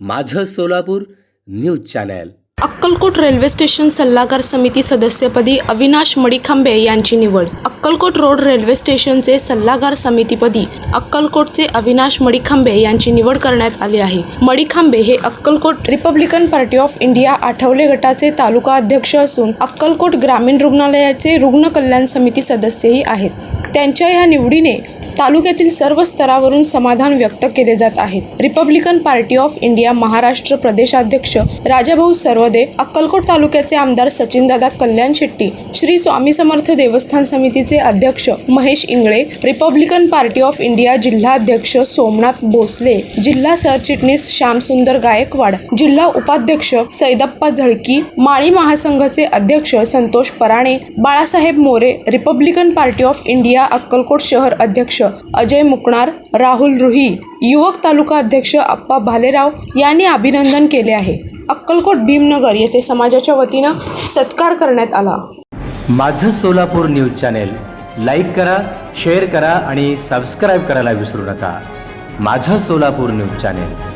माझं Solapur news channel. Akkalkot railway station सल्लागार समिती सदस्यपदी अविनाश मडिखांबे यांची निवड. अक्कलकोट रोड रेल्वे स्टेशनचे सल्लागार समितीपदी अक्कलकोटचे अविनाश मडिखांबे यांची निवड करण्यात आली आहे. मडिखांबे हे Akkalkot Republican Party of India Athawale गटाचे तालुका अध्यक्ष असून अक्कलकोट ग्रामीण रुग्णालयाचे रुग्ण कल्याण समिती सदस्यही आहेत. त्यांच्या या निवडीने तालुक्यातील सर्व स्तरावरून समाधान व्यक्त केले जात आहेत. Republican Party of India Maharashtra प्रदेशाध्यक्ष राजाभाऊ सर्वदे अक्कलकोट तालुक्याचे आमदार सचिनदादा कल्याण शेट्टी श्री स्वामी समर्थ देवस्थान समितीचे अध्यक्ष Mahesh Ingale Republican Party of India जिल्हाध्यक्ष सोमनाथ भोसले जिल्हा सरचिटणीस श्यामसुंदर गायकवाड जिल्हा उपाध्यक्ष सैदप्पा झळकी माळी महासंघाचे अध्यक्ष Santosh Parane Balasaheb More Republican Party of India Akkalkot शहर अध्यक्ष अजय मुकणार राहुल रुही युवक तालुका अध्यक्ष अप्पा भालेराव यांनी अभिनंदन केले आहे. अक्कलकोट भीमनगर येथे समाजाच्या वतीनं सत्कार करण्यात आला. माझं सोलापूर न्यूज चॅनेल लाईक करा शेअर करा आणि सबस्क्राईब करायला विसरू नका. माझं सोलापूर न्यूज चॅनेल.